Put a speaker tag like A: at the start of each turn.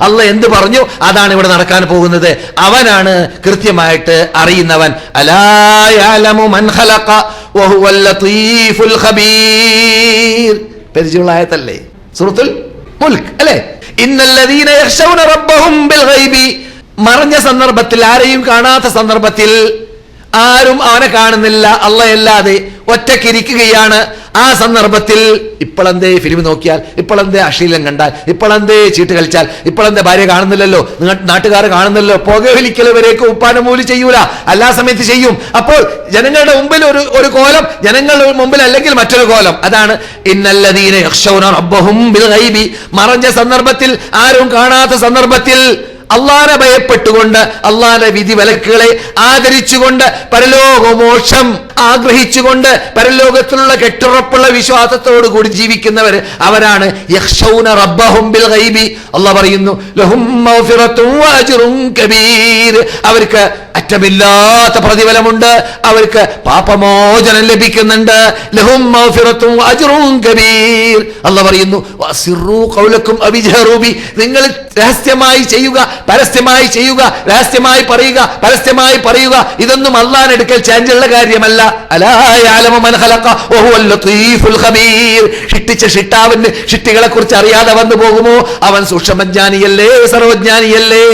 A: അല്ല എന്ത് പറഞ്ഞു? അതാണ് ഇവിടെ നടക്കാൻ പോകുന്നത്. അവനാണ് കൃത്യമായിട്ട് അറിയുന്നവൻ. അലാ യഅലമു ഖലഖ വഹുവൽ ലതീഫുൽ ഖബീർ. സൂറത്തുൽ മുൽക്ക് അല്ലേ? ഇന്നല്ലദീന റബ്ബഹും ബിൽ ഗൈബി. മറഞ്ഞ സന്ദർഭത്തിൽ ആരെയും കാണാത്ത സന്ദർഭത്തിൽ ആരും അവനെ കാണുന്നില്ല. അല്ലയല്ലാതെ ഒറ്റക്കിരിക്കുകയാണ് ആ സന്ദർഭത്തിൽ ഇപ്പോഴെന്തേ ഫിലിം നോക്കിയാൽ ഇപ്പോഴെന്തേ അശ്ലീലം കണ്ടാൽ ഇപ്പോഴെന്തേ ചീട്ട് കളിച്ചാൽ ഇപ്പോഴെന്തേ ഭാര്യ കാണുന്നില്ലല്ലോ നിങ്ങൾ നാട്ടുകാർ കാണുന്നില്ലല്ലോ പുകവലിക്കൽ വരെയൊക്കെ ഉപ്പാന മൂലി ചെയ്യൂല എല്ലാ സമയത്ത് ചെയ്യും. അപ്പോൾ ജനങ്ങളുടെ മുമ്പിൽ ഒരു ഒരു കോലം ജനങ്ങളുടെ മുമ്പിൽ അല്ലെങ്കിൽ മറ്റൊരു കോലം. അതാണ് ഗൈബി. മറഞ്ഞ സന്ദർഭത്തിൽ ആരും കാണാത്ത സന്ദർഭത്തിൽ അള്ളാനെ ഭയപ്പെട്ടുകൊണ്ട് അള്ളാന്റെ വിധി വിലക്കുകളെ ആദരിച്ചുകൊണ്ട് പരലോകമോക്ഷം ആഗ്രഹിച്ചുകൊണ്ട് പരലോകത്തിലുള്ള കെട്ടുറപ്പുള്ള വിശ്വാസത്തോടു കൂടി ജീവിക്കുന്നവർ അവരാണ്. യഖ്ശൗന റബ്ബഹും ബിൽ ഗൈബി. അള്ളാഹ് പറയുന്നു ലഹും കബീർ. അവർക്ക് അറ്റമില്ലാത്ത പ്രതിഫലമുണ്ട്. അവർക്ക് പാപമോചനം ലഭിക്കുന്നുണ്ട്. ലഹും മൗഫിറത്തും വഅജ്റും കബീർ. അള്ളാഹ് പറയുന്നു വസിറു ഖൗലക്കും അബിജഹറു ബി. നിങ്ങൾ രഹസ്യമായി ചെയ്യുക പരസ്യമായി ചെയ്യുക രഹസ്യമായി പറയുക പരസ്യമായി പറയുക ഇതൊന്നും അള്ളാൻ എടുക്കൽ ചാഞ്ചുള്ള കാര്യമല്ല. ഷിട്ടിച്ച ഷിട്ടാവിന് ഷിട്ടികളെ കുറിച്ച് അറിയാതെ വന്നു പോകുമോ? അവൻ സൂക്ഷ്മജ്ഞാനിയല്ലേ സർവജ്ഞാനിയല്ലേ?